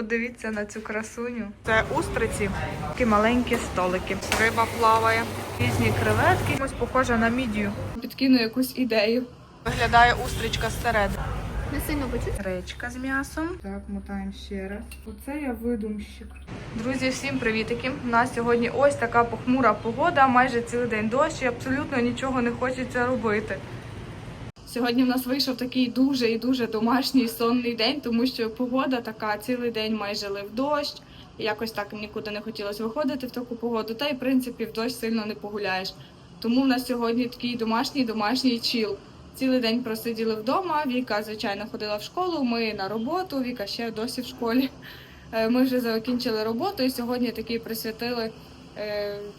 Подивіться на цю красуню. Це устриці, такі маленькі столики. Риба плаває, різні креветки. Ось похожа на мідію. Підкину якусь ідею. Виглядає устричка зсередини. Не сильно почуть. Гречка з м'ясом. Так, мотаємо ще раз. Оце я видумщик. Друзі, всім привітики. У нас сьогодні ось така похмура погода, майже цілий день дощ і абсолютно нічого не хочеться робити. Сьогодні в нас вийшов такий дуже і дуже домашній сонний день, тому що погода така цілий день майже лив дощ. Якось так нікуди не хотілося виходити в таку погоду. Та й в принципі в дощ сильно не погуляєш. Тому в нас сьогодні такий домашній домашній чіл. Цілий день просиділи вдома. Віка, звичайно, ходила в школу. Ми на роботу. Віка ще досі в школі. Е, Ми вже закінчили роботу і сьогодні такий присвятили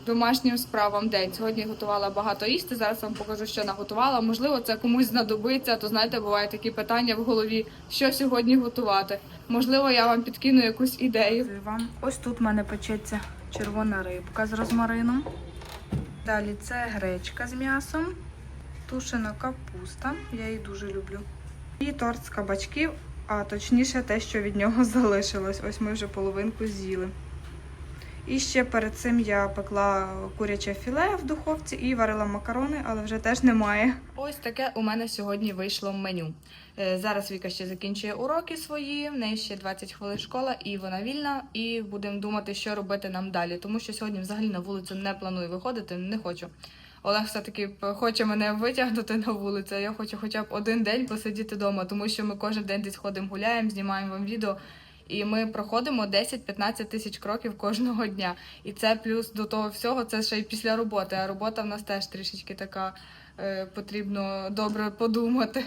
домашнім справам день. Сьогодні готувала багато їсти. Зараз вам покажу, що наготувала. Можливо, це комусь знадобиться. То знаєте, бувають такі питання в голові, що сьогодні готувати. Можливо, я вам підкину якусь ідею. Вам ось тут в мене печеться червона рибка з розмарином. Далі це гречка з м'ясом, тушена капуста. Я її дуже люблю. І торт з кабачків, а точніше те, що від нього залишилось. Ось ми вже половинку з'їли. І ще перед цим я пекла куряче філе в духовці і варила макарони, але вже теж немає. Ось таке у мене сьогодні вийшло меню. Е, Зараз Віка ще закінчує уроки свої, в неї ще 20 хвилин школа, і вона вільна. І будемо думати, що робити нам далі. Тому що сьогодні взагалі на вулицю не планую виходити, не хочу. Олег все-таки хоче мене витягнути на вулицю. Я хочу хоча б один день посидіти вдома, тому що ми кожен день десь ходимо, гуляємо, знімаємо вам відео. І ми проходимо 10-15 тисяч кроків кожного дня. І це плюс до того всього, це ще й після роботи. А робота в нас теж трішечки така е, потрібно добре подумати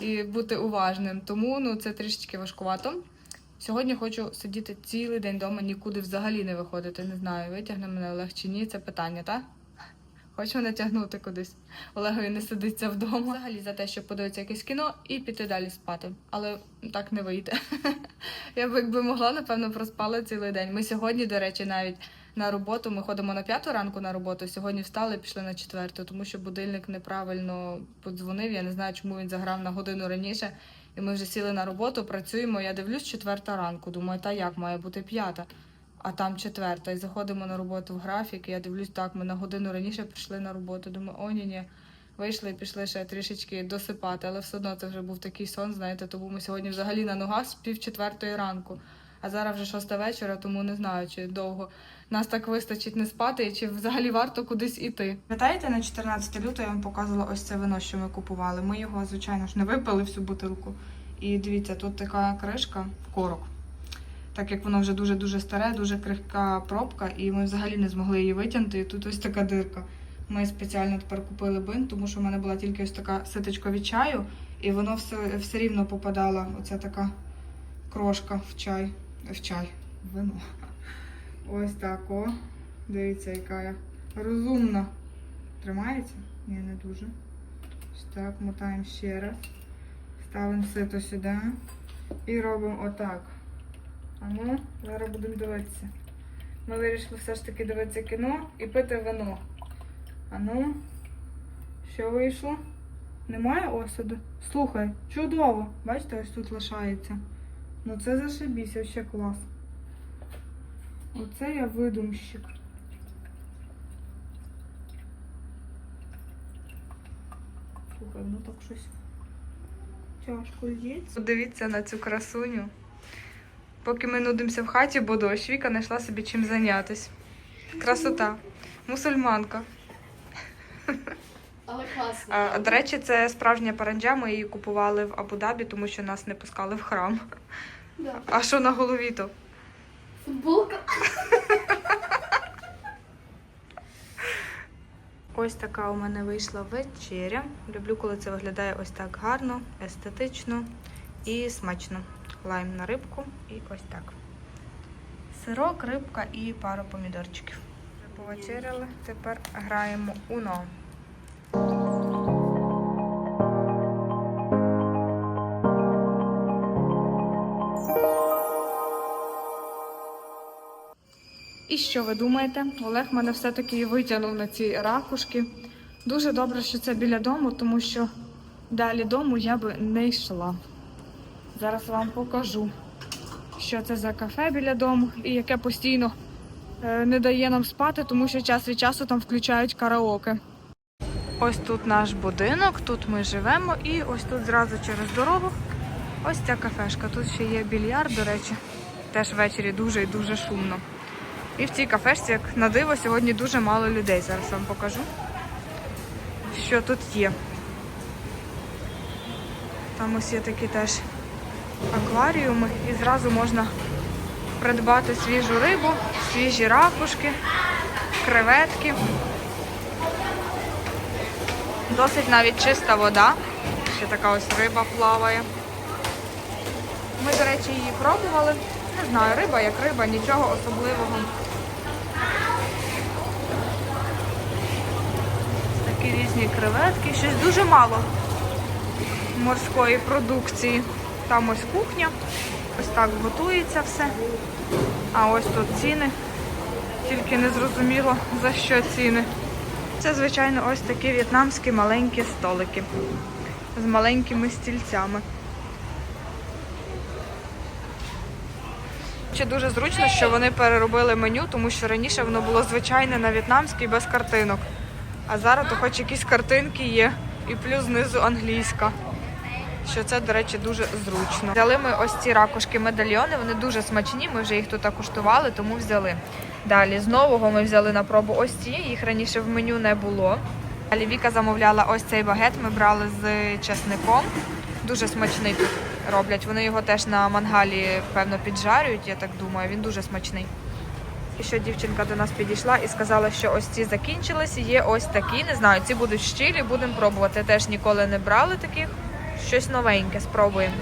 і бути уважним. Тому ну це трішечки важкувато. Сьогодні хочу сидіти цілий день вдома, нікуди взагалі не виходити. Не знаю, витягне мене Олег чи ні. Це питання, так? Хоче мене тягнути кудись. Олегові не сидиться вдома. Взагалі за те, щоб подивитися якесь кіно і піти далі спати. Але так не вийде. Я б якби могла, напевно, проспала цілий день. Ми сьогодні, до речі, навіть на роботу. Ми ходимо на п'яту ранку на роботу. Сьогодні встали, пішли на четверту, тому що будильник неправильно подзвонив. Я не знаю, чому він заграв на годину раніше. І ми вже сіли на роботу, працюємо. Я дивлюсь четверта ранку. Думаю, та як має бути п'ята, а там четверта. І заходимо на роботу в графік. І я дивлюсь, так, ми на годину раніше прийшли на роботу. Думаю, о, ні, ні. Вийшли і пішли ще трішечки досипати, але все одно це вже був такий сон, знаєте, тому ми сьогодні взагалі на ногах з пів четвертої ранку. А зараз вже шоста вечора, тому не знаю, чи довго нас так вистачить не спати, і чи взагалі варто кудись іти. Пам'ятаєте, на 14 лютого я вам показувала ось це вино, що ми купували. Ми його, звичайно ж, не випили всю бутилку. І дивіться, тут така кришка, корок. Так як воно вже дуже-дуже старе, дуже крихка пробка, і ми взагалі не змогли її витягнути. І тут ось така дирка. Ми спеціально тепер купили бин, тому що в мене була тільки ось така ситочка від чаю, і воно все, все рівно попадала. Оця така крошка в чай. В чай. В Вино. Ось так о. Дивіться, яка я розумна. Тримається? Ні, не дуже. Ось так, мотаємо ще раз. Ставимо сито сюди. І робимо отак. А ну, зараз будемо дивитися. Ми вирішили все ж таки дивитися кіно і пити вино. А ну, що вийшло? Немає осаду? Слухай, чудово. Бачите, ось тут лишається. Ну це зашибісь, ще клас. Оце я видумщик. Слухай, ну так щось тяжко з'їться. Подивіться на цю красуню. Поки ми нудимося в хаті, бо дощ, Віка знайшла собі чим зайнятися. Красота. Мусульманка. Але класно. А, до речі, це справжня паранджа. Ми її купували в Абу-Дабі, тому що нас не пускали в храм. Да. А що на голові то? Футболка. Ось така у мене вийшла вечеря. Люблю, коли це виглядає ось так гарно, естетично і смачно. Лайм на рибку і ось так. Сирок, рибка і пару помідорчиків. Повечеряли, тепер граємо уно. І що ви думаєте? Олег мене все-таки витягнув на ці ракушки. Дуже добре, що це біля дому, тому що далі дому я би не йшла. Зараз вам покажу, що це за кафе біля дому і яке постійно е, не дає нам спати, тому що час від часу там включають караоке. Ось тут наш будинок, тут ми живемо, і ось тут зразу через дорогу. Ось ця кафешка. Тут ще є більярд, до речі. Теж ввечері дуже і дуже шумно. І в цій кафешці, як на диво, сьогодні дуже мало людей. Зараз вам покажу, що тут є. Там ось є такі теж акваріуми, і зразу можна придбати свіжу рибу, свіжі ракушки, креветки. Досить навіть чиста вода. Ще така ось риба плаває. Ми, до речі, її пробували. Не знаю, риба як риба, нічого особливого. Такі різні креветки. Щось дуже мало морської продукції. Там ось кухня. Ось так готується все. А ось тут ціни. Тільки не зрозуміло за що ціни. Це, звичайно, ось такі в'єтнамські маленькі столики з маленькими стільцями. Ще дуже зручно, що вони переробили меню, тому що раніше воно було звичайне на в'єтнамській без картинок. А зараз то хоч якісь картинки є, і плюс знизу англійська. Що це, до речі, дуже зручно. Взяли ми ось ці ракушки медальйони, вони дуже смачні, ми вже їх тут куштували, тому взяли. Далі з нового ми взяли на пробу ось ці, їх раніше в меню не було. Далі Віка замовляла ось цей багет, ми брали з чесником. Дуже смачний тут роблять. Вони його теж на мангалі, певно, піджарюють, я так думаю. Він дуже смачний. І що дівчинка до нас підійшла і сказала, що ось ці закінчились, є ось такі. Не знаю, ці будуть щирі, будемо пробувати. Теж ніколи не брали таких. Щось новеньке, спробуємо.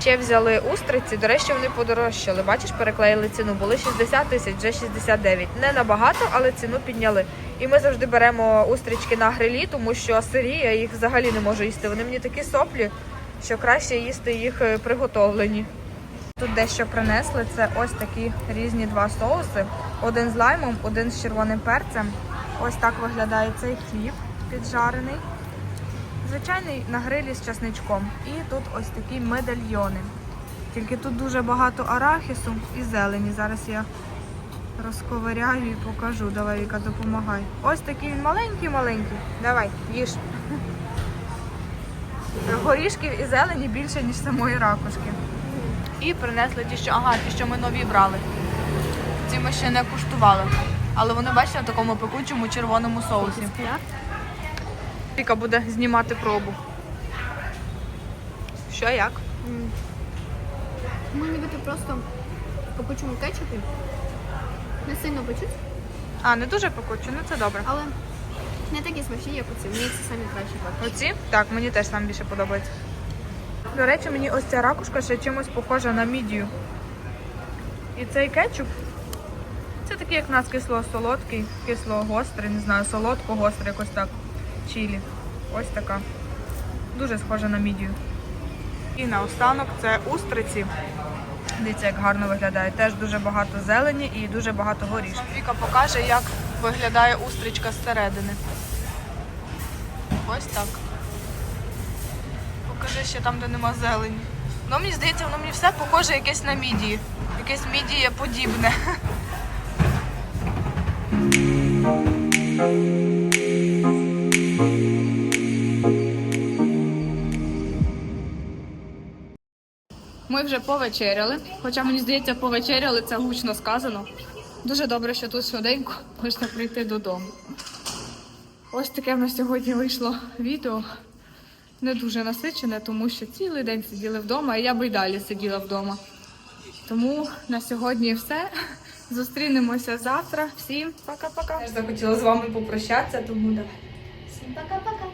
Ще взяли устриці, до речі, вони подорожчали. Бачиш, переклеїли ціну. Були 60 тисяч, вже 69. Не набагато, але ціну підняли. І ми завжди беремо устрічки на грилі, тому що сирі я їх взагалі не можу їсти. Вони мені такі соплі, що краще їсти їх е, приготовлені. Тут дещо принесли. Це ось такі різні два соуси. Один з лаймом, один з червоним перцем. Ось так виглядає цей хліб піджарений. Звичайний на грилі з часничком. І тут ось такі медальйони. Тільки тут дуже багато арахісу і зелені. Зараз я розковиряю і покажу. Давай, Віка, допомагай. Ось такий маленький-маленький. Давай, їж. Горішків і зелені більше, ніж самої ракушки. І принесли ті, що ага, ті, що ми нові брали. Ці ми ще не куштували. Але вони, бачите, в такому пекучому червоному соусі. Віка буде знімати пробу. Що як? Ну, нібито просто пекучому кетчупі. Не сильно печуть, А, не дуже пекуче, ну це добре. але не такі смачні, як оці. Мені це самі кращі бачать. Оці? Так, мені теж сам більше подобається. До речі, мені ось ця ракушка ще чимось похожа на мідію. І цей кетчуп. Це такий, як нас кисло-солодкий, кисло-гострий, не знаю, солодко-гострий, якось так. Чілі. Ось така. Дуже схожа на мідію. І наостанок це устриці. Дивіться, як гарно виглядає. Теж дуже багато зелені і дуже багато горішків. Віка покаже, як виглядає устричка зсередини. Ось так. Покажи ще там, де нема зелені. Ну, мені здається, воно мені все похоже якесь на мідії. Якесь мідіє подібне. Ми вже повечеряли, хоча мені здається, повечеряли це гучно сказано. Дуже добре, що тут швиденько можна прийти додому. Ось таке в нас сьогодні вийшло відео. Не дуже насичене, тому що цілий день сиділи вдома, і я би й далі сиділа вдома. Тому на сьогодні все. Зустрінемося завтра. Всім пока-пока. Я ж захотіла з вами попрощатися, тому давай. Всім пока-пока.